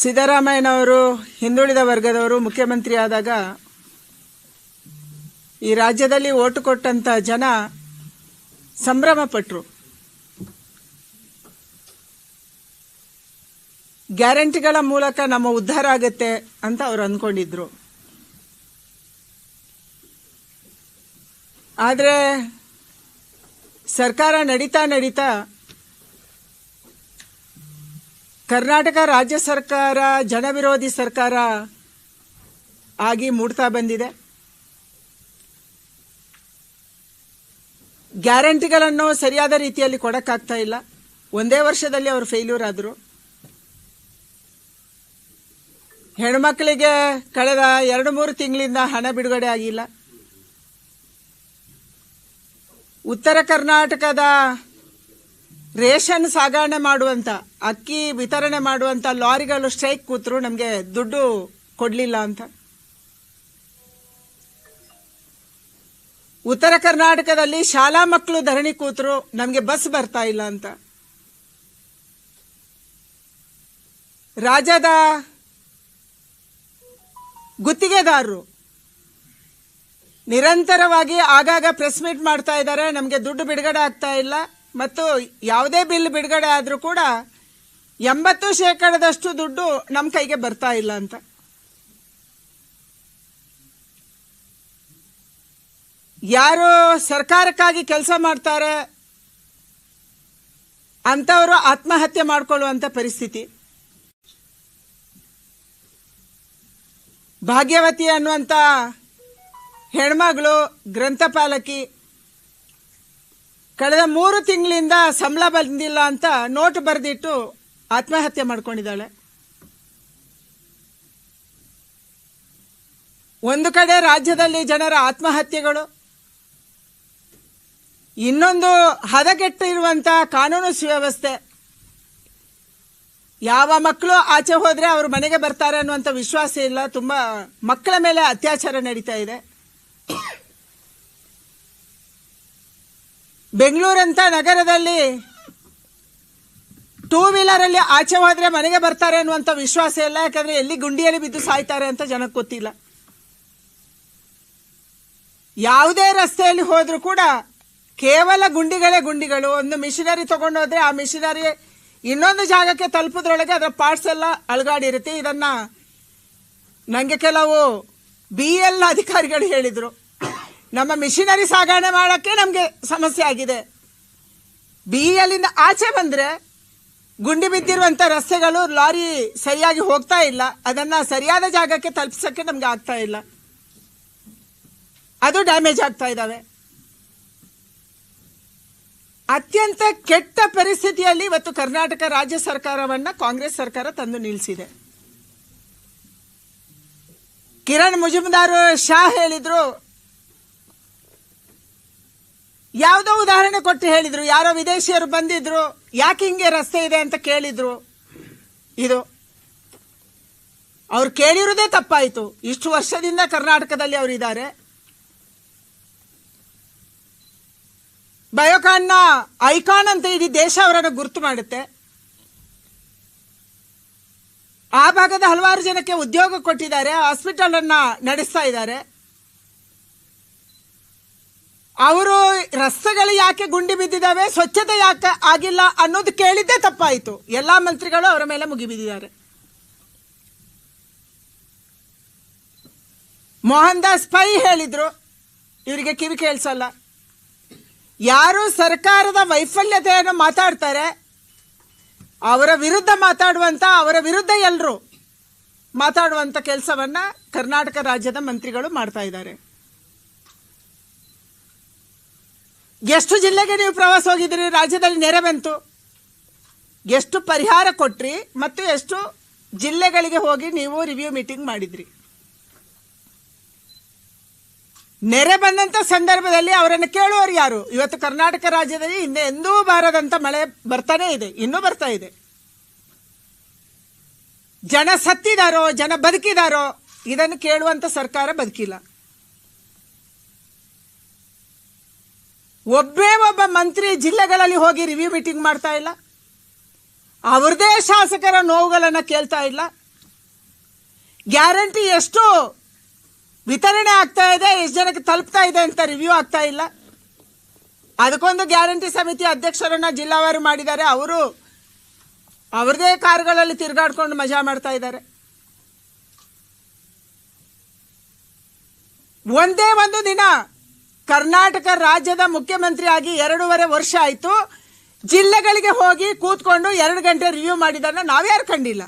ಸಿದ್ದರಾಮಯ್ಯನವರು, ಹಿಂದುಳಿದ ವರ್ಗದವರು ಮುಖ್ಯಮಂತ್ರಿ ಆದಾಗ ಈ ರಾಜ್ಯದಲ್ಲಿ ಓಟು ಕೊಟ್ಟಂತ ಜನ ಸಂಭ್ರಮ ಪಟ್ರು ಗ್ಯಾರಂಟಿಗಳ ಮೂಲಕ ನಮ್ಮ ಉದ್ಧಾರ ಆಗುತ್ತೆ ಅಂತ ಅವರು ಅಂದ್ಕೊಂಡಿದ್ರು ಆದರೆ ಸರ್ಕಾರ ನಡೀತಾ ನಡೀತಾ ಕರ್ನಾಟಕ ರಾಜ್ಯ ಸರ್ಕಾರ, ಜನವಿರೋಧಿ ಸರ್ಕಾರ ಆಗಿ ಮೂಡ್ತಾ ಬಂದಿದೆ. ಗ್ಯಾರಂಟಿಗಳನ್ನು ಸರಿಯಾದ ರೀತಿಯಲ್ಲಿ ಕೊಡೋಕ್ಕಾಗ್ತಾ ಇಲ್ಲ. ಒಂದೇ ವರ್ಷದಲ್ಲಿ ಅವರು ಫೇಲ್ಯೂರ್ ಆದರು. ಹೆಣ್ಮಕ್ಳಿಗೆ ಕಳೆದ ಎರಡು ಮೂರು ತಿಂಗಳಿಂದ ಹಣ ಬಿಡುಗಡೆ ಆಗಿಲ್ಲ. ಉತ್ತರ ಕರ್ನಾಟಕದ ರೇಷನ್ ಸಾಗಣೆ ಮಾಡುವಂತ, ಅಕ್ಕಿ ವಿತರಣೆ ಮಾಡುವಂತ ಲಾರಿಗಳು ಸ್ಟ್ರೈಕ್ ಕೂತರು ನಮಗೆ ದುಡ್ಡು ಕೊಡಲಿಲ್ಲ ಅಂತ. ಉತ್ತರ ಕರ್ನಾಟಕದಲ್ಲಿ ಶಾಲಾ ಮಕ್ಕಳು ಧರಣಿ ಕೂತರು, ನಮಗೆ ಬಸ್ ಬರ್ತಾ ಇಲ್ಲ ಅಂತ. ರಾಜ್ಯದ ಗುತ್ತಿಗೆದಾರರು ನಿರಂತರವಾಗಿ ಆಗಾಗ ಪ್ರೆಸ್ ಮೀಟ್ ಮಾಡ್ತಾ ಇದ್ದಾರೆ, ನಮಗೆ ದುಡ್ಡು ಬಿಡುಗಡೆ ಆಗ್ತಾ ಇಲ್ಲ. ಮತ್ತು ಯಾವುದೇ ಬಿಲ್ ಬಿಡುಗಡೆ ಆದರೂ ಕೂಡ ಎಂಬತ್ತು ಶೇಕಡದಷ್ಟು ದುಡ್ಡು ನಮ್ಮ ಕೈಗೆ ಬರ್ತಾ ಇಲ್ಲ ಅಂತ. ಯಾರು ಸರ್ಕಾರಕ್ಕಾಗಿ ಕೆಲಸ ಮಾಡ್ತಾರೆ ಅಂಥವರು ಆತ್ಮಹತ್ಯೆ ಮಾಡಿಕೊಳ್ಳುವಂಥ ಪರಿಸ್ಥಿತಿ. ಭಾಗ್ಯವತಿ ಅನ್ನುವಂಥ ಹೆಣ್ಮಗಳು ಗ್ರಂಥಪಾಲಕಿ ಕಳೆದ ಮೂರು ತಿಂಗಳಿಂದ ಸಂಬಳ ಬಂದಿಲ್ಲ ಅಂತ ನೋಟ್ ಬರೆದಿಟ್ಟು ಆತ್ಮಹತ್ಯೆ ಮಾಡ್ಕೊಂಡಿದ್ದಾಳೆ. ಒಂದು ಕಡೆ ರಾಜ್ಯದಲ್ಲಿ ಜನರ ಆತ್ಮಹತ್ಯೆಗಳು, ಇನ್ನೊಂದು ಹದಗೆಟ್ಟಿರುವಂತ ಕಾನೂನು ಸುವ್ಯವಸ್ಥೆ. ಯಾವ ಮಕ್ಕಳು ಆಚೆ ಹೋದ್ರೆ ಅವರು ಮನೆಗೆ ಬರ್ತಾರೆ ಅನ್ನುವಂಥ ವಿಶ್ವಾಸ ಇಲ್ಲ, ತುಂಬ ಮಕ್ಕಳ ಮೇಲೆ ಅತ್ಯಾಚಾರ ನಡೀತಾ ಇದೆ. ಬೆಂಗಳೂರಂತ ನಗರದಲ್ಲಿ ಟೂ ವೀಲರಲ್ಲಿ ಆಚೆ ಹೋದ್ರೆ ಮನೆಗೆ ಬರ್ತಾರೆ ಅನ್ನುವಂಥ ವಿಶ್ವಾಸ ಇಲ್ಲ, ಯಾಕಂದ್ರೆ ಎಲ್ಲಿ ಗುಂಡಿಯಲ್ಲಿ ಬಿದ್ದು ಸಾಯ್ತಾರೆ ಅಂತ ಜನಕ್ಕೆ ಗೊತ್ತಿಲ್ಲ. ಯಾವುದೇ ರಸ್ತೆಯಲ್ಲಿ ಹೋದರೂ ಕೂಡ ಕೇವಲ ಗುಂಡಿಗಳೇ ಗುಂಡಿಗಳು. ಒಂದು ಮಿಷಿನರಿ ತಗೊಂಡೋದ್ರೆ ಆ ಮಿಷಿನರಿ ಇನ್ನೊಂದು ಜಾಗಕ್ಕೆ ತಲುಪೋದ್ರೊಳಗೆ ಅದರ ಪಾರ್ಟ್ಸ್ ಎಲ್ಲ ಅಳಗಾಡಿರುತ್ತೆ ಇದನ್ನ ನನಗೆ ಕೆಲವು ಬಿ ಎಲ್ ಅಧಿಕಾರಿಗಳು ಹೇಳಿದ್ರು. ನಮ್ಮ ಮಿಷಿನರಿ ಸಾಗಣೆ ಮಾಡೋಕ್ಕೆ ನಮಗೆ ಸಮಸ್ಯೆ ಆಗಿದೆ. ಬಿ ಎಲ್ಲಿಂದ ಆಚೆ ಬಂದರೆ ಗುಂಡಿ ಬಿದ್ದಿರುವಂಥ ರಸ್ತೆಗಳು ಲಾರಿ ಸರಿಯಾಗಿ ಹೋಗ್ತಾ ಇಲ್ಲ. ಅದನ್ನು ಸರಿಯಾದ ಜಾಗಕ್ಕೆ ತಲುಪಿಸೋಕ್ಕೆ ನಮಗೆ ಆಗ್ತಾ ಇಲ್ಲ. ಅದು ಡ್ಯಾಮೇಜ್ ಆಗ್ತಾ ಇದ್ದಾವೆ ಅತ್ಯಂತ ಕೆಟ್ಟ ಪರಿಸ್ಥಿತಿಯಲ್ಲಿ ಇವತ್ತು ಕರ್ನಾಟಕ ರಾಜ್ಯ ಸರ್ಕಾರವನ್ನು ಕಾಂಗ್ರೆಸ್ ಸರ್ಕಾರ ತಂದು ನಿಲ್ಲಿಸಿದೆ ಕಿರಣ್ ಮುಜುಮ್ದಾರ್ ಶಾ ಹೇಳಿದ್ರು ಯಾವುದೋ ಉದಾಹರಣೆ ಕೊಟ್ಟು ಹೇಳಿದರು, ಯಾರೋ ವಿದೇಶಿಯರು ಬಂದಿದ್ರು, ಯಾಕೆ ಹಿಂಗೆ ರಸ್ತೆ ಇದೆ ಅಂತ ಕೇಳಿದ್ರು. ಇದು ಅವ್ರು ಕೇಳಿರೋದೇ ತಪ್ಪಾಯಿತು. ಇಷ್ಟು ವರ್ಷದಿಂದ ಕರ್ನಾಟಕದಲ್ಲಿ ಅವರಿದ್ದಾರೆ ಬಯೋಕಾನ್ನ ಐಕಾನ್ ಅಂತ ಇಡೀ ದೇಶ ಅವರನ್ನು ಗುರುತು ಮಾಡುತ್ತೆ. ಆ ಭಾಗದ ಹಲವಾರು ಜನಕ್ಕೆ ಉದ್ಯೋಗ ಕೊಟ್ಟಿದ್ದಾರೆ, ಹಾಸ್ಪಿಟಲನ್ನು ನಡೆಸ್ತಾ ಇದ್ದಾರೆ. ಅವರು ರಸ್ತೆಗಳು ಯಾಕೆ ಗುಂಡಿ ಬಿದ್ದಿದ್ದಾವೆ, ಸ್ವಚ್ಛತೆ ಯಾಕೆ ಆಗಿಲ್ಲ ಅನ್ನೋದು ಕೇಳಿದ್ದೇ ತಪ್ಪಾಯಿತು. ಎಲ್ಲ ಮಂತ್ರಿಗಳು ಅವರ ಮೇಲೆ ಮುಗಿಬಿದ್ದಿದ್ದಾರೆ ಮೋಹನ್ ದಾಸ್ ಪೈ ಹೇಳಿದ್ರು, ಇವರಿಗೆ ಕಿವಿ ಕೇಳಿಸಲ್ಲ. ಯಾರು ಸರ್ಕಾರದ ವೈಫಲ್ಯತೆಯನ್ನು ಮಾತಾಡ್ತಾರೆ, ಅವರ ವಿರುದ್ಧ ಮಾತಾಡುವಂತ, ಅವರ ವಿರುದ್ಧ ಎಲ್ಲರೂ ಮಾತಾಡುವಂತ ಕೆಲಸವನ್ನ ಕರ್ನಾಟಕ ರಾಜ್ಯದ ಮಂತ್ರಿಗಳು ಮಾಡ್ತಾ ಇದ್ದಾರೆ. ಎಷ್ಟು ಜಿಲ್ಲೆಗೆ ನೀವು ಪ್ರವಾಸ ಹೋಗಿದ್ರಿ ರಾಜ್ಯದಲ್ಲಿ ನೆರೆ ಬಂತು. ಎಷ್ಟು ಪರಿಹಾರ ಕೊಟ್ರಿ ಮತ್ತು ಎಷ್ಟು ಜಿಲ್ಲೆಗಳಿಗೆ ಹೋಗಿ ನೀವು ರಿವ್ಯೂ ಮೀಟಿಂಗ್ ಮಾಡಿದ್ರಿ? ನೆರೆ ಬಂದಂತ ಸಂದರ್ಭದಲ್ಲಿ ಅವರನ್ನು ಕೇಳುವವರು ಯಾರು? ಇವತ್ತು ಕರ್ನಾಟಕ ರಾಜ್ಯದಲ್ಲಿ ಹಿಂದೆ ಎಂದೂ ಬಾರದಂತ ಮಳೆ ಬರ್ತಾನೆ ಇದೆ, ಇನ್ನೂ ಬರ್ತಾ ಇದೆ. ಜನ ಸತ್ತಿದಾರೋ, ಜನ ಬದುಕಿದಾರೋ, ಇದನ್ನು ಕೇಳುವಂತ ಸರ್ಕಾರ ಬದುಕಿಲ್ಲ. ಒಬ್ಬೇ ಒಬ್ಬ ಮಂತ್ರಿ ಜಿಲ್ಲೆಗಳಲ್ಲಿ ಹೋಗಿ ರಿವ್ಯೂ ಮೀಟಿಂಗ್ ಮಾಡ್ತಾ ಇಲ್ಲ. ಅವ್ರದೇ ಶಾಸಕರ ನೋವುಗಳನ್ನು ಕೇಳ್ತಾ ಇಲ್ಲ. ಗ್ಯಾರಂಟಿ ಎಷ್ಟು ವಿತರಣೆ ಆಗ್ತಾ ಇದೆ, ಎಷ್ಟು ಜನಕ್ಕೆ ತಲುಪ್ತಾ ಇದೆ ಅಂತ ರಿವ್ಯೂ ಆಗ್ತಾ ಇಲ್ಲ. ಅದಕ್ಕೊಂದು ಗ್ಯಾರಂಟಿ ಸಮಿತಿ ಅಧ್ಯಕ್ಷರನ್ನ ಜಿಲ್ಲಾವಾರು ಮಾಡಿದ್ದಾರೆ. ಅವರು ಅವ್ರದೇ ಕಾರುಗಳಲ್ಲಿ ತಿರುಗಾಡ್ಕೊಂಡು ಮಜಾ ಮಾಡ್ತಾ ಇದ್ದಾರೆ. ಒಂದೇ ಒಂದು ದಿನ ಕರ್ನಾಟಕ ರಾಜ್ಯದ ಮುಖ್ಯಮಂತ್ರಿ ಆಗಿ ಎರಡೂವರೆ ವರ್ಷ ಆಯಿತು. ಜಿಲ್ಲೆಗಳಿಗೆ ಹೋಗಿ ಕೂತ್ಕೊಂಡು ಎರಡು ಗಂಟೆ ರಿವ್ಯೂ ಮಾಡಿದ್ದನ್ನು ನಾವ್ಯಾರು ಕಂಡಿಲ್ಲ.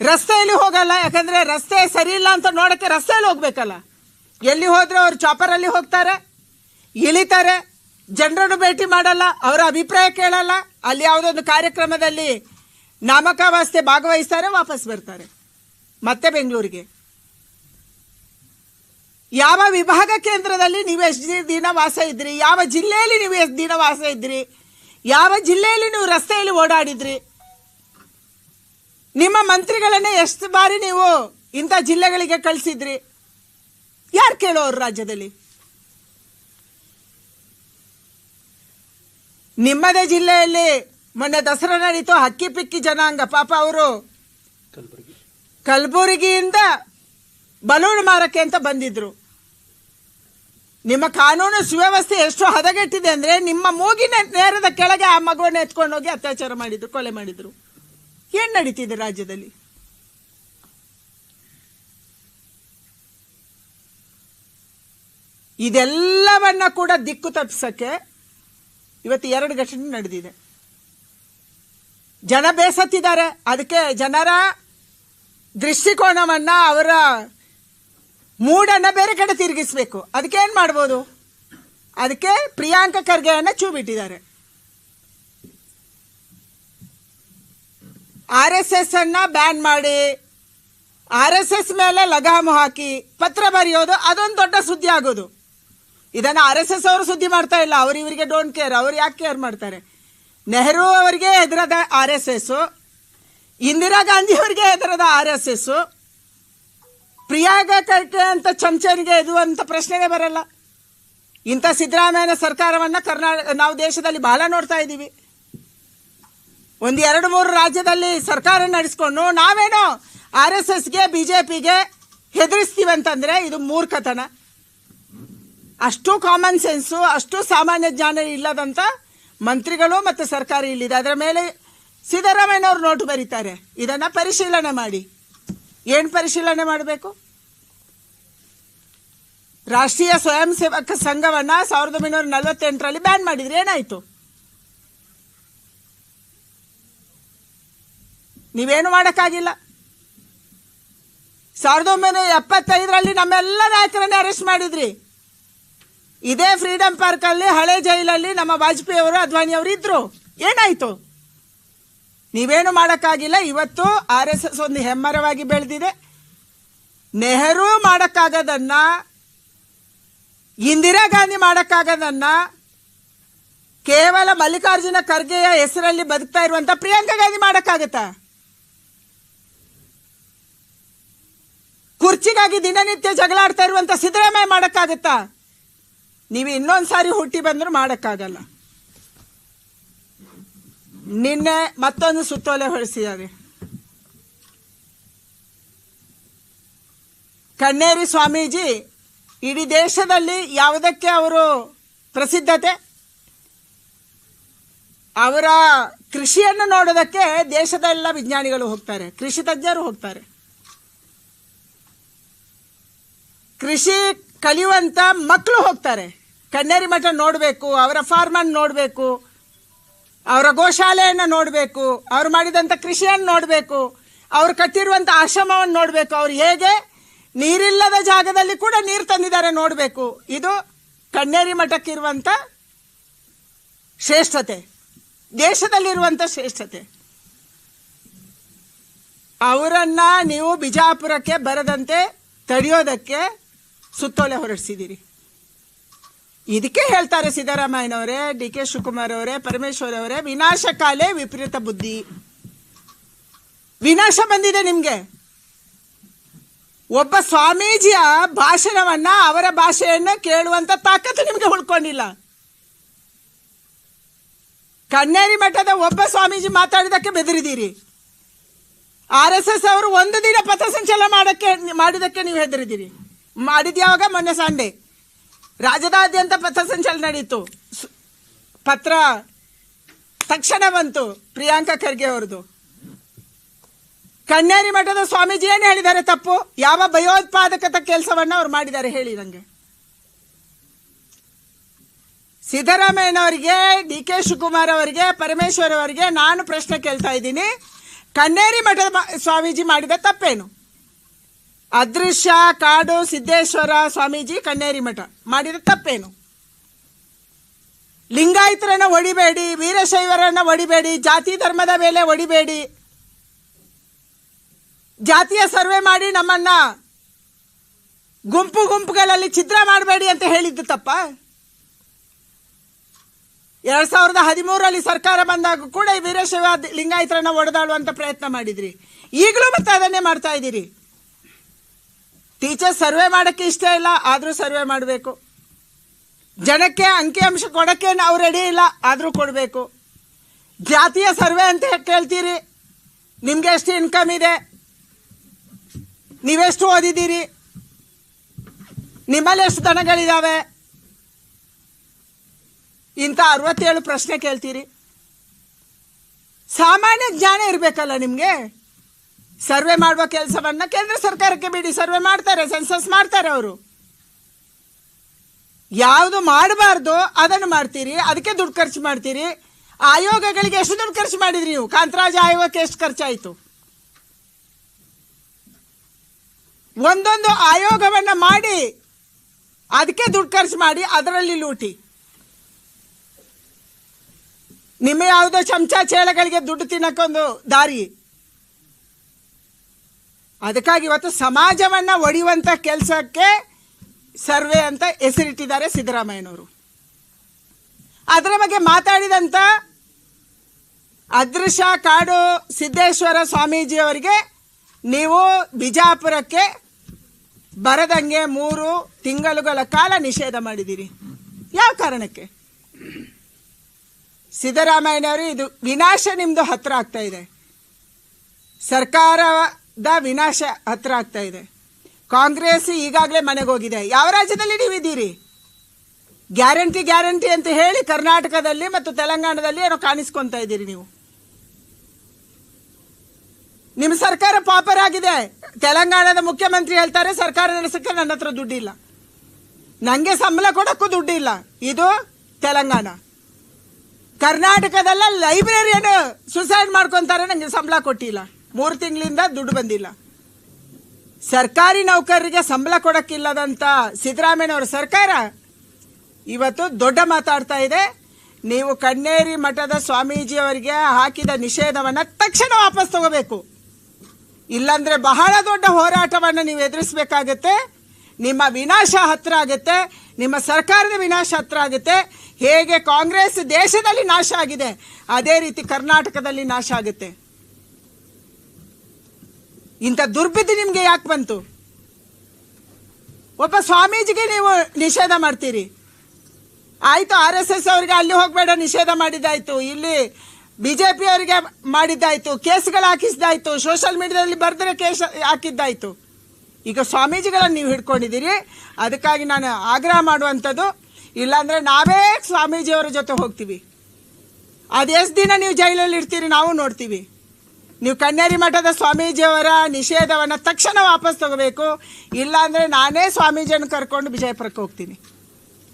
ರಸ್ತೆಯಲ್ಲಿ ಹೋಗಲ್ಲ, ಯಾಕಂದ್ರೆ ರಸ್ತೆ ಸರಿ ಇಲ್ಲ ಅಂತ ನೋಡಕ್ಕೆ ರಸ್ತೆಯಲ್ಲಿ ಹೋಗ್ಬೇಕಲ್ಲ. ಎಲ್ಲಿ ಹೋದ್ರೆ ಅವ್ರು ಚಾಪರಲ್ಲಿ ಹೋಗ್ತಾರೆ, ಇಳಿತಾರೆ, ಜನರನ್ನು ಭೇಟಿ ಮಾಡಲ್ಲ, ಅವರ ಅಭಿಪ್ರಾಯ ಕೇಳಲ್ಲ, ಅಲ್ಲಿ ಯಾವುದೊಂದು ಕಾರ್ಯಕ್ರಮದಲ್ಲಿ ನಾಮಕಾವಾಸ್ತೆ ಭಾಗವಹಿಸ್ತಾರೆ, ವಾಪಸ್ ಬರ್ತಾರೆ. ಮತ್ತೆ ಬೆಂಗಳೂರಿಗೆ. ಯಾವ ವಿಭಾಗ ಕೇಂದ್ರದಲ್ಲಿ ನೀವು ಎಷ್ಟು ದಿನ ವಾಸ ಇದ್ರಿ ಯಾವ ಜಿಲ್ಲೆಯಲ್ಲಿ ನೀವು ಎಷ್ಟು ದಿನ ವಾಸ ಇದ್ರಿ ಯಾವ ಜಿಲ್ಲೆಯಲ್ಲಿ ನೀವು ರಸ್ತೆಯಲ್ಲಿ ಓಡಾಡಿದ್ರಿ? ನಿಮ್ಮ ಮಂತ್ರಿಗಳನ್ನೇ ಎಷ್ಟು ಬಾರಿ ನೀವು ಇಂಥ ಜಿಲ್ಲೆಗಳಿಗೆ ಕಳಿಸಿದ್ರಿ? ಯಾರು ಕೇಳೋರು ರಾಜ್ಯದಲ್ಲಿ? ನಿಮ್ಮದೇ ಜಿಲ್ಲೆಯಲ್ಲಿ ಮೊನ್ನೆ ದಸರಾ ನಡೀತು ಹಕ್ಕಿ ಪಿಕ್ಕಿ ಜನಾಂಗ ಪಾಪ ಅವರು ಕಲಬುರಗಿಯಿಂದ ಬಲೂನ್ ಮಾರಕ್ಕೆ ಅಂತ ಬಂದಿದ್ರು. ನಿಮ್ಮ ಕಾನೂನು ಸುವ್ಯವಸ್ಥೆ ಎಷ್ಟು ಹದಗೆಟ್ಟಿದೆ ಅಂದ್ರೆ ನಿಮ್ಮ ಮೂಗಿನ ನೇರದ ಕೆಳಗೆ ಆ ಮಗುವನ್ನು ಎತ್ಕೊಂಡು ಹೋಗಿ ಅತ್ಯಾಚಾರ ಮಾಡಿದ್ರು, ಕೊಲೆ ಮಾಡಿದ್ರು. ಏನ್ ನಡೀತಿದೆ ರಾಜ್ಯದಲ್ಲಿ? ಇದೆಲ್ಲವನ್ನ ಕೂಡ ದಿಕ್ಕು ತಪ್ಪಿಸಕ್ಕೆ ಇವತ್ತು ಎರಡು ಘಟನೆ ನಡೆದಿದೆ. ಜನ ಬೇಸತ್ತಿದ್ದಾರೆ. ಅದಕ್ಕೆ ಜನರ ದೃಷ್ಟಿಕೋನವನ್ನ ಅವರ ಮೂಡನ್ನ ಬೇರೆ ಕಡೆ ತಿರುಗಿಸ್ಬೇಕು. ಅದಕ್ಕೆ ಏನ್ ಮಾಡ್ಬೋದು? ಅದಕ್ಕೆ ಪ್ರಿಯಾಂಕ ಖರ್ಗೆಯನ್ನ ಚೂ ಬಿಟ್ಟಿದ್ದಾರೆ ಆರ್ ಎಸ್ ಎಸ್ ಅನ್ನ ಬ್ಯಾನ್ ಮಾಡಿ, ಆರ್ ಎಸ್ ಎಸ್ ಮೇಲೆ ಲಗಾಮು ಹಾಕಿ ಪತ್ರ ಬರೆಯೋದು ಅದೊಂದು ದೊಡ್ಡ ಸುದ್ದಿ ಆಗೋದು. ಇದನ್ನ ಆರ್ ಎಸ್ ಎಸ್ ಅವರು ಸುದ್ದಿ ಮಾಡ್ತಾ ಇಲ್ಲ. ಅವರು ಇವರಿಗೆ ಡೋಂಟ್ ಕೇರ್ ಅವ್ರು ಯಾಕೆ ಕೇರ್ ಮಾಡ್ತಾರೆ? ನೆಹರು ಅವರಿಗೆ ಹೆದರದ R S S, Indira Gandhi ಅವರಿಗೆ ಹೆದರದ ಆರ್ ಎಸ್ ಎಸ್ ಪ್ರಿಯಾಂಕ ಕೈಕೆ ಅಂತ ಚಮಚನಿಗೆ ಇದು ಅಂತ ಪ್ರಶ್ನೆನೇ ಬರಲ್ಲ. ಇಂಥ ಸಿದ್ದರಾಮಯ್ಯನ ಸರ್ಕಾರವನ್ನ ಕರ್ನಾಟಕ ನಾವು ದೇಶದಲ್ಲಿ ಬಹಳ ನೋಡ್ತಾ ಇದ್ದೀವಿ. ಒಂದು ಎರಡು ಮೂರು ರಾಜ್ಯದಲ್ಲಿ ಸರ್ಕಾರ ನಡೆಸ್ಕೊಂಡು ನಾವೇನೋ ಆರ್ ಎಸ್ ಎಸ್ಗೆ ಪಿಗೆ ಹೆದರಿಸ್ತೀವಿ ಅಂತಂದ್ರೆ ಇದು ಮೂರ್ಖತನ. ಅಷ್ಟು ಕಾಮನ್ ಸೆನ್ಸು ಅಷ್ಟು ಸಾಮಾನ್ಯ ಜ್ಞಾನ ಇಲ್ಲದಂತ ಮಂತ್ರಿಗಳು ಮತ್ತು ಸರ್ಕಾರ ಇಲ್ಲಿದೆ. ಅದರ ಮೇಲೆ ಸಿದ್ದರಾಮಯ್ಯನವರು ನೋಟು ಬರೀತಾರೆ. ಇದನ್ನ ಪರಿಶೀಲನೆ ಮಾಡಿ. ಏನು ಪರಿಶೀಲನೆ ಮಾಡಬೇಕು? ರಾಷ್ಟ್ರೀಯ ಸ್ವಯಂ ಸೇವಕ ಸಂಘವನ್ನು ಸಾವಿರದ ಒಂಬೈನೂರ ನಲವತ್ತೆಂಟರಲ್ಲಿ ಬ್ಯಾನ್ ಮಾಡಿದ್ರೆ ಏನಾಯಿತು? ನೀವೇನು ಮಾಡೋಕ್ಕಾಗಿಲ್ಲ? ಸಾವಿರದ ಒಂಬೈನೂರ ಎಪ್ಪತ್ತೈದರಲ್ಲಿ ನಮ್ಮೆಲ್ಲ ನಾಯಕರನ್ನೇ ಅರೆಸ್ಟ್ ಮಾಡಿದ್ರಿ. ಇದೇ ಫ್ರೀಡಂ ಪಾರ್ಕಲ್ಲಿ ಹಳೆ ಜೈಲಲ್ಲಿ ನಮ್ಮ ವಾಜಪೇಯಿ ಅವರು, ಅದ್ವಾನಿ ಅವರು ಇದ್ರು. ಏನಾಯ್ತು? ನೀವೇನು ಮಾಡೋಕ್ಕಾಗಿಲ್ಲ, ಇವತ್ತು ಆರ್ ಎಸ್ ಎಸ್ ಒಂದು ಹೆಮ್ಮರವಾಗಿ ಬೆಳೆದಿದೆ. ನೆಹರು ಮಾಡೋಕ್ಕಾಗದನ್ನ, ಇಂದಿರಾ ಗಾಂಧಿ ಮಾಡೋಕ್ಕಾಗದನ್ನ, ಕೇವಲ ಮಲ್ಲಿಕಾರ್ಜುನ ಖರ್ಗೆಯ ಹೆಸರಲ್ಲಿ ಬದುಕ್ತಾ ಇರುವಂಥ ಪ್ರಿಯಾಂಕಾ ಗಾಂಧಿ ಮಾಡೋಕ್ಕಾಗತ್ತಾ? ಕುರ್ಚಿಗಾಗಿ ದಿನನಿತ್ಯ ಜಗಳಾಡ್ತಾ ಇರುವಂಥ ಸಿದ್ದರಾಮಯ್ಯ ಮಾಡೋಕ್ಕಾಗತ್ತಾ? ನೀವು ಇನ್ನೊಂದು ಸಾರಿ ಹುಟ್ಟಿ ಬಂದರೂ ಮಾಡಕ್ಕಾಗಲ್ಲ. ನಿನ್ನೆ ಮತ್ತೊಂದು ಸುತ್ತೋಲೆ ಹೊರಿಸಿದ್ದಾರೆ. ಕಣ್ಣೇರಿ ಸ್ವಾಮೀಜಿ, ಇಡೀ ದೇಶದಲ್ಲಿ ಯಾವುದಕ್ಕೆ ಅವರು ಪ್ರಸಿದ್ಧತೆ? ಅವರ ಕೃಷಿಯನ್ನು ನೋಡೋದಕ್ಕೆ ದೇಶದ ಎಲ್ಲ ವಿಜ್ಞಾನಿಗಳು ಹೋಗ್ತಾರೆ. ಕೃಷಿ ತಜ್ಞರು ಹೋಗ್ತಾರೆ. ಕೃಷಿ ಕಲಿಯುವಂಥ ಮಕ್ಕಳು ಹೋಗ್ತಾರೆ. ಕಣ್ಣೇರಿ ಮಠ ನೋಡಬೇಕು, ಅವರ ಫಾರ್ಮನ್ನು ನೋಡಬೇಕು ಅವರ ಗೋಶಾಲೆಯನ್ನು ನೋಡಬೇಕು, ಅವ್ರು ಮಾಡಿದಂಥ ಕೃಷಿಯನ್ನು ನೋಡಬೇಕು, ಅವ್ರು ಕಟ್ಟಿರುವಂಥ ಆಶ್ರಮವನ್ನು ನೋಡಬೇಕು, ಅವ್ರು ಹೇಗೆ ನೀರಿಲ್ಲದ ಜಾಗದಲ್ಲಿ ಕೂಡ ನೀರು ತಂದಿದ್ದಾರೆ ನೋಡಬೇಕು. ಇದು ಕಣ್ಣೇರಿ ಮಠಕ್ಕಿರುವಂಥ ಶ್ರೇಷ್ಠತೆ ದೇಶದಲ್ಲಿರುವಂಥ ಶ್ರೇಷ್ಠತೆ. ಅವರನ್ನು ನೀವು ಬಿಜಾಪುರಕ್ಕೆ ಬರದಂತೆ ತಡೆಯೋದಕ್ಕೆ ಸುತ್ತೋಲೆ ಹೊರಡಿಸಿದ್ದೀರಿ. ಇದಕ್ಕೆ ಹೇಳ್ತಾರೆ ಸಿದ್ದರಾಮಯ್ಯನವರೇ, ಡಿ ಕೆ ಶಿವಕುಮಾರ್ ಅವರೇ, ಪರಮೇಶ್ವರ್ ಅವರೇ ವಿನಾಶಕಾಲೇ ವಿಪರೀತ ಬುದ್ಧಿ. ವಿನಾಶ ಬಂದಿದೆ ನಿಮಗೆ. ಒಬ್ಬ ಸ್ವಾಮೀಜಿಯ ಭಾಷಣವನ್ನ ಅವರ ಭಾಷೆಯನ್ನ ಕೇಳುವಂತ ತಾಕತ್ತು ನಿಮಗೆ ಉಳ್ಕೊಂಡಿಲ್ಲ. ಕಣ್ಣೇರಿ ಮಠದ ಒಬ್ಬ ಸ್ವಾಮೀಜಿ ಮಾತಾಡಿದಕ್ಕೆ ಬೆದರಿದ್ದೀರಿ. ಆರ್ ಎಸ್ ಎಸ್ ಅವರು ಒಂದು ದಿನ ಪಥಸಂಚಲನ ಮಾಡಕ್ಕೆ, ಮಾಡಿದಕ್ಕೆ ನೀವು ಹೆದರಿದ್ದೀರಿ. ಮಾಡಿದ್ಯಾವಾಗ ಮೊನ್ನೆ ಸಂಡೆ. ರಾಜ್ಯದಾದ್ಯಂತ ಪಥಸಂಚಲನ ನಡೀತು. ಸ್- ಪತ್ರ ತಕ್ಷಣ ಬಂತು ಪ್ರಿಯಾಂಕಾ ಖರ್ಗೆ ಅವ್ರದ್ದು. ಕನ್ಯಾರಿ ಮಠದ ಸ್ವಾಮೀಜಿ ಏನು ಹೇಳಿದ್ದಾರೆ ತಪ್ಪು? ಯಾವ ಭಯೋತ್ಪಾದಕತ ಕೆಲಸವನ್ನ ಅವ್ರು ಮಾಡಿದ್ದಾರೆ ಹೇಳಿ ನಂಗೆ. ಸಿದ್ದರಾಮಯ್ಯನವರಿಗೆ ಡಿ ಕೆ ಶಿವಕುಮಾರ್ ಅವರಿಗೆ, ಪರಮೇಶ್ವರ್ ಅವರಿಗೆ ನಾನು ಪ್ರಶ್ನೆ ಕೇಳ್ತಾ ಇದ್ದೀನಿ. ಕನ್ನೇರಿ ಮಠದ ಸ್ವಾಮೀಜಿ ಮಾಡಿದ ತಪ್ಪೇನು? ಅದೃಶ್ಯ, ಕಾಡು, ಸಿದ್ದೇಶ್ವರ, ಸ್ವಾಮೀಜಿ ಕಣ್ಣೇರಿ ಮಠ. ಮಾಡಿದ ತಪ್ಪೇನು? ಲಿಂಗಾಯತರನ್ನ ಒಡಿಬೇಡಿ, ವೀರಶೈವರನ್ನ ಒಡಿಬೇಡಿ, ಜಾತಿ ಧರ್ಮದ ಮೇಲೆ ಒಡಿಬೇಡಿ. ಜಾತಿಯ ಸರ್ವೆ ಮಾಡಿ ನಮ್ಮನ್ನ ಗುಂಪು ಗುಂಪುಗಳಲ್ಲಿ ಛಿದ್ರ ಮಾಡಬೇಡಿ ಅಂತ ಹೇಳಿದ್ದು ತಪ್ಪ? ಎರಡ್ ಸಾವಿರದ ಹದಿಮೂರರಲ್ಲಿ ಸರ್ಕಾರ ಬಂದಾಗ ಕೂಡ ವೀರಶೈವ ಲಿಂಗಾಯತರನ್ನ ಒಡೆದಾಳುವಂತ ಪ್ರಯತ್ನ ಮಾಡಿದ್ರಿ. ಈಗಲೂ ಮತ್ತೆ ಅದನ್ನೇ ಮಾಡ್ತಾ ಇದ್ದೀರಿ. ಟೀಚರ್ ಸರ್ವೆ ಮಾಡೋಕ್ಕೆ ಇಷ್ಟ ಇಲ್ಲ, ಆದರೂ ಸರ್ವೆ ಮಾಡಬೇಕು. ಜನಕ್ಕೆ ಅಂಕಿಅಂಶ ಕೊಡೋಕ್ಕೆ ನಾವು ರೆಡಿ ಇಲ್ಲ, ಆದರೂ ಕೊಡಬೇಕು. ಜಾತಿಯ ಸರ್ವೆ ಅಂತ ಕೇಳ್ತೀರಿ? ನಿಮಗೆ ಎಷ್ಟು ಇನ್ಕಮ್ ಇದೆ? ನೀವೆಷ್ಟು ಓದಿದ್ದೀರಿ? ನಿಮ್ಮಲ್ಲಿ ಎಷ್ಟು ದನಗಳಿದ್ದಾವೆ ಇಂಥ ಅರವತ್ತೇಳು ಪ್ರಶ್ನೆ ಕೇಳ್ತೀರಿ. ಸಾಮಾನ್ಯ ಜ್ಞಾನ ಇರಬೇಕಲ್ಲ ನಿಮಗೆ? ಸರ್ವೆ ಮಾಡುವ ಕೆಲಸವನ್ನ ಕೇಂದ್ರ ಸರ್ಕಾರಕ್ಕೆ ಬಿಡಿ. ಸರ್ವೆ ಮಾಡ್ತಾರೆ ಸೆನ್ಸಸ್ ಮಾಡ್ತಾರೆ ಅವರು. ಯಾವುದು ಮಾಡಬಾರ್ದು ಅದನ್ನು ಮಾಡ್ತೀರಿ, ಅದಕ್ಕೆ ದುಡ್ಡು ಖರ್ಚು ಮಾಡ್ತೀರಿ. ಆಯೋಗಗಳಿಗೆ ಎಷ್ಟು ದುಡ್ಡು ಖರ್ಚು ಮಾಡಿದ್ರಿ ನೀವು? ಕಾಂತರಾಜ ಆಯೋಗಕ್ಕೆ ಎಷ್ಟು ಖರ್ಚಾಯಿತು? ಒಂದೊಂದು ಆಯೋಗವನ್ನು ಮಾಡಿ, ಅದಕ್ಕೆ ದುಡ್ಡು ಖರ್ಚು ಮಾಡಿ, ಅದರಲ್ಲಿ ಲೂಟಿ. ನಿಮ್ಮ ಯಾವುದೋ ಚಮಚ, ಚೇಳಗಳಿಗೆ ದುಡ್ಡು ತಿನ್ನಕ್ಕೊಂದು ದಾರಿ. ಅದಕ್ಕಾಗಿ ಇವತ್ತು ಸಮಾಜವನ್ನು ಒಡೆಯುವಂಥ ಕೆಲಸಕ್ಕೆ ಸರ್ವೆ ಅಂತ ಹೆಸರಿಟ್ಟಿದ್ದಾರೆ ಸಿದ್ದರಾಮಯ್ಯನವರು. ಅದರ ಬಗ್ಗೆ ಮಾತಾಡಿದಂಥ ಅದೃಶ್ಯ ಕಾಡು ಸಿದ್ದೇಶ್ವರ ಸ್ವಾಮೀಜಿಯವರಿಗೆ ನೀವು ಬಿಜಾಪುರಕ್ಕೆ ಬರದಂಗೆ ಮೂರು ತಿಂಗಳುಗಳ ಕಾಲ ನಿಷೇಧ ಮಾಡಿದ್ದೀರಿ. ಯಾವ ಕಾರಣಕ್ಕೆ? ಸಿದ್ದರಾಮಯ್ಯನವರು ಇದು ವಿನಾಶ ನಿಮ್ಮದು ಹತ್ರ ಆಗ್ತಾ ಇದೆ. ಸರ್ಕಾರದ ವಿನಾಶ ಹತ್ರ ಆಗ್ತಾ ಇದೆ. ಕಾಂಗ್ರೆಸ್ ಈಗಾಗಲೇ ಮನೆಗೆ ಹೋಗಿದೆ ಯಾವ ರಾಜ್ಯದಲ್ಲಿ ನೀವಿದ್ದೀರಿ? ಗ್ಯಾರಂಟಿ ಗ್ಯಾರಂಟಿ ಅಂತ ಹೇಳಿ ಕರ್ನಾಟಕದಲ್ಲಿ ಮತ್ತು ತೆಲಂಗಾಣದಲ್ಲಿ ಏನೋ ಕಾಣಿಸ್ಕೊಂತ ಇದ್ದೀರಿ ನೀವು. ನಿಮ್ಮ ಸರ್ಕಾರ ಪಾಪರ್ ಆಗಿದೆ. ತೆಲಂಗಾಣದ ಮುಖ್ಯಮಂತ್ರಿ ಹೇಳ್ತಾರೆ, ಸರ್ಕಾರ ನಡೆಸಕ್ಕೆ ನನ್ನ ಹತ್ರ ದುಡ್ಡಿಲ್ಲ. ನನಗೆ ಸಂಬಳ ಕೊಡೋಕ್ಕೂ ದುಡ್ಡಿಲ್ಲ. ಇದು ತೆಲಂಗಾಣ. ಕರ್ನಾಟಕದಲ್ಲ ಲೈಬ್ರರಿಯನ್ನು ಸುಸೈಡ್ ಮಾಡ್ಕೊತಾರೆ ನನಗೆ ಸಂಬಳ ಕೊಟ್ಟಿಲ್ಲ. ಮೂರು ತಿಂಗಳಿಂದ ದುಡ್ಡು ಬಂದಿಲ್ಲ. ಸರ್ಕಾರಿ ನೌಕರರಿಗೆ ಸಂಬಳ ಕೊಡೋಕ್ಕಿಲ್ಲದಂಥ ಸಿದ್ದರಾಮಯ್ಯನವರ ಸರ್ಕಾರ ಇವತ್ತು ದೊಡ್ಡ ಮಾತಾಡ್ತಾ ಇದೆ. ನೀವು ಕಣ್ಣೇರಿ ಮಠದ ಸ್ವಾಮೀಜಿಯವರಿಗೆ ಹಾಕಿದ ನಿಷೇಧವನ್ನು ತಕ್ಷಣ ವಾಪಸ್ ತಗೋಬೇಕು. ಇಲ್ಲಾಂದರೆ ಬಹಳ ದೊಡ್ಡ ಹೋರಾಟವನ್ನು ನೀವು ಎದುರಿಸಬೇಕಾಗತ್ತೆ. ನಿಮ್ಮ ವಿನಾಶ ಹತ್ರ ಆಗುತ್ತೆ. ನಿಮ್ಮ ಸರ್ಕಾರದ ವಿನಾಶ ಹತ್ರ ಆಗುತ್ತೆ. ಹೇಗೆ ಕಾಂಗ್ರೆಸ್ ದೇಶದಲ್ಲಿ ನಾಶ ಆಗಿದೆ, ಅದೇ ರೀತಿ ಕರ್ನಾಟಕದಲ್ಲಿ ನಾಶ ಆಗುತ್ತೆ. ಇಂಥ ದುರ್ಬುದ್ಧಿ ನಿಮಗೆ ಯಾಕೆ ಬಂತು? ಒಬ್ಬ ಸ್ವಾಮೀಜಿಗೆ ನೀವು ನಿಷೇಧ ಮಾಡ್ತೀರಿ. ಆಯಿತು, ಆರ್ ಎಸ್ ಎಸ್ ಅವರಿಗೆ ಅಲ್ಲಿ ಹೋಗಬೇಡ, ನಿಷೇಧ ಮಾಡಿದ್ದಾಯಿತು. ಇಲ್ಲಿ ಬಿ ಜೆ ಪಿ ಅವರಿಗೆ ಮಾಡಿದ್ದಾಯಿತು, ಕೇಸ್ಗಳು ಹಾಕಿಸಿದಾಯ್ತು ಸೋಷಿಯಲ್ ಮೀಡಿಯಾದಲ್ಲಿ ಬರೆದ್ರೆ ಕೇಸ್ ಹಾಕಿದ್ದಾಯಿತು. ಈಗ ಸ್ವಾಮೀಜಿಗಳನ್ನು ನೀವು ಹಿಡ್ಕೊಂಡಿದ್ದೀರಿ. ಅದಕ್ಕಾಗಿ ನಾನು ಆಗ್ರಹ ಮಾಡುವಂಥದ್ದು, ಇಲ್ಲಾಂದರೆ ನಾವೇ ಸ್ವಾಮೀಜಿಯವರ ಜೊತೆ ಹೋಗ್ತೀವಿ. ಅದು ಎಷ್ಟು ದಿನ ನೀವು ಜೈಲಲ್ಲಿ ಇರ್ತೀರಿ, ನಾವು ನೋಡ್ತೀವಿ. ನೀವು ಕನ್ಯಾರಿ ಮಠದ ಸ್ವಾಮೀಜಿಯವರ ನಿಷೇಧವನ್ನು ತಕ್ಷಣ ವಾಪಸ್ ತಗೋಬೇಕು. ಇಲ್ಲಾಂದರೆ ನಾನೇ ಸ್ವಾಮೀಜಿಯನ್ನು ಕರ್ಕೊಂಡು ವಿಜಯಪುರಕ್ಕೆ ಹೋಗ್ತೀನಿ.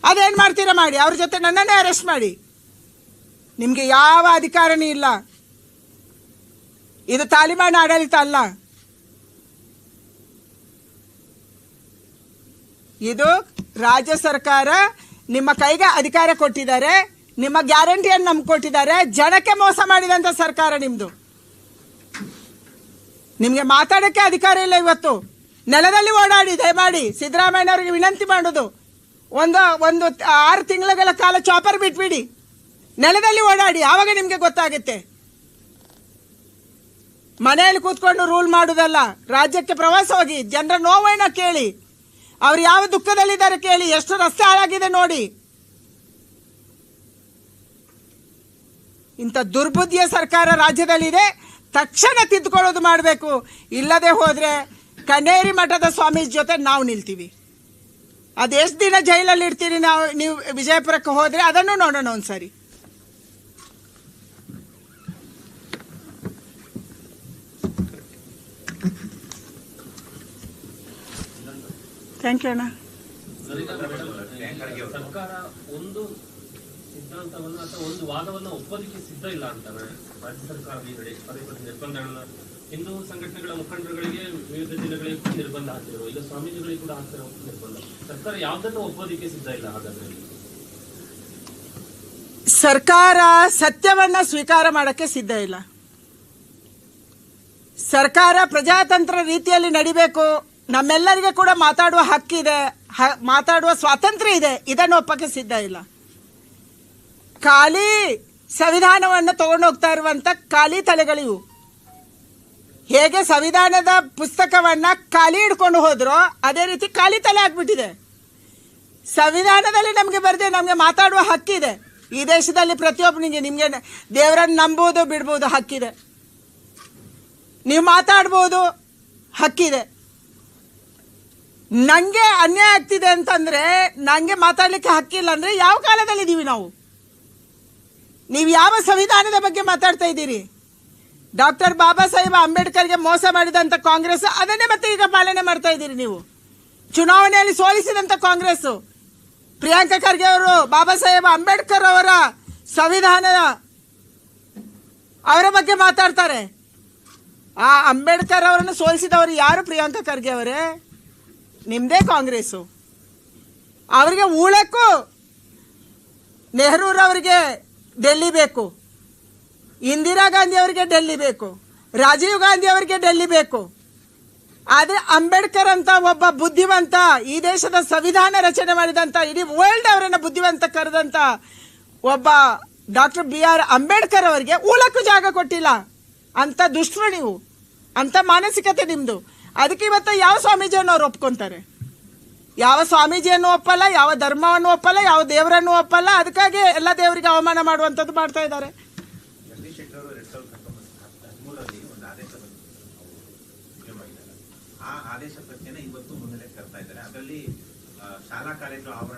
ಅದೇನು ಮಾಡ್ತೀರಾ ಮಾಡಿ? ಅವ್ರ ಜೊತೆ ನನ್ನನ್ನೇ ಅರೆಸ್ಟ್ ಮಾಡಿ. ನಿಮಗೆ ಯಾವ ಅಧಿಕಾರನೂ ಇಲ್ಲ. ಇದು ತಾಲಿಬಾನ್ ಆಡಳಿತ ಅಲ್ಲ. ಇದು ರಾಜ್ಯ ಸರ್ಕಾರ ನಿಮ್ಮ ಕೈಗೆ ಅಧಿಕಾರ ಕೊಟ್ಟಿದ್ದಾರೆ. ನಿಮ್ಮ ಗ್ಯಾರಂಟಿಯನ್ನು ನಮ್ಗೆ ಕೊಟ್ಟಿದ್ದಾರೆ. ಜನಕ್ಕೆ ಮೋಸ ಮಾಡಿದಂಥ ಸರ್ಕಾರ ನಿಮ್ದು. ನಿಮಗೆ ಮಾತಾಡೋಕ್ಕೆ ಅಧಿಕಾರ ಇಲ್ಲ ಇವತ್ತು. ನೆಲದಲ್ಲಿ ಓಡಾಡಿ, ದಯಮಾಡಿ ಸಿದ್ದರಾಮಯ್ಯನವರಿಗೆ ವಿನಂತಿ ಮಾಡೋದು. ಒಂದು ಒಂದು ಆರು ತಿಂಗಳ ಕಾಲ ಚಾಪರ್ ಬಿಟ್ಬಿಡಿ. ನೆಲದಲ್ಲಿ ಓಡಾಡಿ, ಆವಾಗ ನಿಮಗೆ ಗೊತ್ತಾಗುತ್ತೆ. ಮನೆಯಲ್ಲಿ ಕೂತ್ಕೊಂಡು ರೂಲ್ ಮಾಡುವುದಲ್ಲ ರಾಜ್ಯಕ್ಕೆ ಪ್ರವಾಸ ಹೋಗಿ, ಜನರ ನೋವನ್ನ ಕೇಳಿ, ಅವ್ರು ಯಾವ ದುಃಖದಲ್ಲಿದ್ದಾರೆ ಕೇಳಿ, ಎಷ್ಟು ರಸ್ತೆ ಹಾಳಾಗಿದೆ ನೋಡಿ. ಇಂಥ ದುರ್ಬುದ್ಧಿಯ ಸರ್ಕಾರ ರಾಜ್ಯದಲ್ಲಿದೆ ತಕ್ಷಣ ತಿದ್ದುಕೊಳ್ಳೋದು ಮಾಡಬೇಕು ಇಲ್ಲದೆ ಹೋದರೆ ಕನೇರಿ ಮಠದ ಸ್ವಾಮೀಜಿ ಜೊತೆ ನಾವು ನಿಲ್ತೀವಿ ಅದು ಎಷ್ಟು ದಿನ ಜೈಲಲ್ಲಿ ಇರ್ತೀರಿ ನಾವು ನೀವು ವಿಜಯಪುರಕ್ಕೆ ಹೋದರೆ ಅದನ್ನು ನೋಡೋಣ ಒಂದ್ಸರಿ ಥ್ಯಾಂಕ್ ಯು ಅಣ್ಣ ಒಂದು ಸಿದ್ಧಾಂತವನ್ನ ಅಥವಾ ಒಂದು ವಾದವನ್ನು ಒಪ್ಪೋದಕ್ಕೆ ಸಿದ್ಧ ಇಲ್ಲ ಅಂತಾರೆ ರಾಜ್ಯ ಸರ್ಕಾರ, ಈ ಪದೇ ಪದೇ ನಿರ್ಬಂಧಗಳನ್ನ ಹಿಂದೂ ಸಂಘಟನೆಗಳ ಮುಖಂಡರುಗಳಿಗೆ ವಿವಿಧ ಜಿಲ್ಲೆಗಳಿಗೆ ಕೂಡ ನಿರ್ಬಂಧ ಹಾಕಿದ್ರು ಈಗ ಸ್ವಾಮೀಜಿಗಳಿಗೆ ಕೂಡ ಹಾಕ್ತಿರೋ ನಿರ್ಬಂಧ. ಸರ್ಕಾರ ಯಾವ್ದನ್ನು ಒಪ್ಪೋದಕ್ಕೆ ಸಿದ್ಧ ಇಲ್ಲ ಹಾಗಾದ್ರೆ? ಸರ್ಕಾರ ಸತ್ಯವನ್ನ ಸ್ವೀಕಾರ ಮಾಡಕ್ಕೆ ಸಿದ್ಧ ಇಲ್ಲ. ಸರ್ಕಾರ ಪ್ರಜಾತಂತ್ರ ರೀತಿಯಲ್ಲಿ ನಡಿಬೇಕು. ನಮ್ಮೆಲ್ಲರಿಗೆ ಕೂಡ ಮಾತಾಡುವ ಹಕ್ಕಿದೆ. ಮಾತಾಡುವ ಸ್ವಾತಂತ್ರ್ಯ ಇದೆ. ಇದನ್ನು ಒಪ್ಪಕ್ಕೆ ಸಿದ್ಧ ಇಲ್ಲ. ಖಾಲಿ ಸಂವಿಧಾನವನ್ನು ತಗೊಂಡು ಹೋಗ್ತಾ ಇರುವಂತ ಖಾಲಿ ತಲೆಗಳಿವು. ಹೇಗೆ ಸಂವಿಧಾನದ ಪುಸ್ತಕವನ್ನ ಖಾಲಿ ಹಿಡ್ಕೊಂಡು ಹೋದ್ರೋ ಅದೇ ರೀತಿ ಖಾಲಿ ತಲೆ ಆಗ್ಬಿಟ್ಟಿದೆ. ಸಂವಿಧಾನದಲ್ಲಿ ನಮಗೆ ಬರದೆ ನಮಗೆ ಮಾತಾಡುವ ಹಕ್ಕಿದೆ ಈ ದೇಶದಲ್ಲಿ ಪ್ರತಿಯೊಬ್ಬನಿಗೆ ನಿಮಗೆ ದೇವರನ್ನು ನಂಬುವುದು, ಬಿಡ್ಬೋದು ಹಕ್ಕಿದೆ. ನೀವು ಮಾತಾಡ್ಬೋದು ಹಕ್ಕಿದೆ. ನಂಗೆ ಅನ್ಯಾಯ ಆಗ್ತಿದೆ ಅಂತಂದ್ರೆ ನಂಗೆ ಮಾತಾಡ್ಲಿಕ್ಕೆ ಹಕ್ಕಿಲ್ಲ ಅಂದ್ರೆ ಯಾವ ಕಾಲದಲ್ಲಿ ಇದೀವಿ ನಾವು? ನೀವು ಯಾವ ಸಂವಿಧಾನದ ಬಗ್ಗೆ ಮಾತಾಡ್ತಾ ಇದ್ದೀರಿ? ಡಾಕ್ಟರ್ ಬಾಬಾ ಸಾಹೇಬ್ ಅಂಬೇಡ್ಕರ್ಗೆ ಮೋಸ ಮಾಡಿದಂತ ಕಾಂಗ್ರೆಸ್, ಅದನ್ನೇ ಮತ್ತೆ ಈಗ ಪಾಲನೆ ಮಾಡ್ತಾ ಇದ್ದೀರಿ ನೀವು? ಚುನಾವಣೆಯಲ್ಲಿ ಸೋಲಿಸಿದಂತ ಕಾಂಗ್ರೆಸ್, ಪ್ರಿಯಾಂಕಾ ಖರ್ಗೆ ಅವರು, ಬಾಬಾ ಸಾಹೇಬ್ ಅಂಬೇಡ್ಕರ್ ಅವರ ಸಂವಿಧಾನದ ಅವರ ಬಗ್ಗೆ ಮಾತಾಡ್ತಾರೆ. ಆ ಅಂಬೇಡ್ಕರ್ ಅವರನ್ನು ಸೋಲಿಸಿದವರು ಯಾರು ಪ್ರಿಯಾಂಕಾ ಖರ್ಗೆ ಅವರೇ? ನಿಮ್ದೇ ಕಾಂಗ್ರೆಸ್ಸು. ಅವರಿಗೆ ಊಳಕ್ಕೂ ನೆಹರೂರವರಿಗೆ ಡೆಲ್ಲಿ ಬೇಕು. ಇಂದಿರಾ ಗಾಂಧಿ ಅವರಿಗೆ ಡೆಲ್ಲಿ ಬೇಕು. ರಾಜೀವ್ ಗಾಂಧಿ ಅವರಿಗೆ ಡೆಲ್ಲಿ ಬೇಕು. ಆದರೆ ಅಂಬೇಡ್ಕರ್ ಅಂತ ಒಬ್ಬ ಬುದ್ಧಿವಂತ, ಈ ದೇಶದ ಸಂವಿಧಾನ ರಚನೆ ಮಾಡಿದಂಥ ಇಡೀ ವರ್ಲ್ಡ್ ಅವರನ್ನು ಬುದ್ಧಿವಂತ ಕರೆದಂಥ ಒಬ್ಬ ಡಾಕ್ಟರ್ ಬಿ ಆರ್ ಅಂಬೇಡ್ಕರ್ ಅವರಿಗೆ ಊಲಕ್ಕೂ ಜಾಗ ಕೊಟ್ಟಿಲ್ಲ. ಅಂತ ದುಷ್ಟರು ನೀವು. ಅಂಥ ಮಾನಸಿಕತೆ ನಿಮ್ಮದು ಅದಕ್ಕೆ ಇವತ್ತು ಯಾವ ಸ್ವಾಮೀಜಿಯನ್ನು ಅವ್ರು ಒಪ್ಕೊಂತಾರೆ? ಯಾವ ಸ್ವಾಮೀಜಿಯನ್ನು ಒಪ್ಪಲ್ಲ, ಯಾವ ಧರ್ಮವನ್ನು ಒಪ್ಪಲ್ಲ, ಯಾವ ದೇವರನ್ನು ಒಪ್ಪಲ್ಲ, ಅದಕ್ಕಾಗಿ ಎಲ್ಲ ದೇವರಿಗೆ ಅವಮಾನ ಮಾಡುವಂಥದ್ದು ಮಾಡ್ತಾ ಇದ್ದಾರೆ. ಶಾಲಾ ಕಾಲೇಜು ಆವರಣ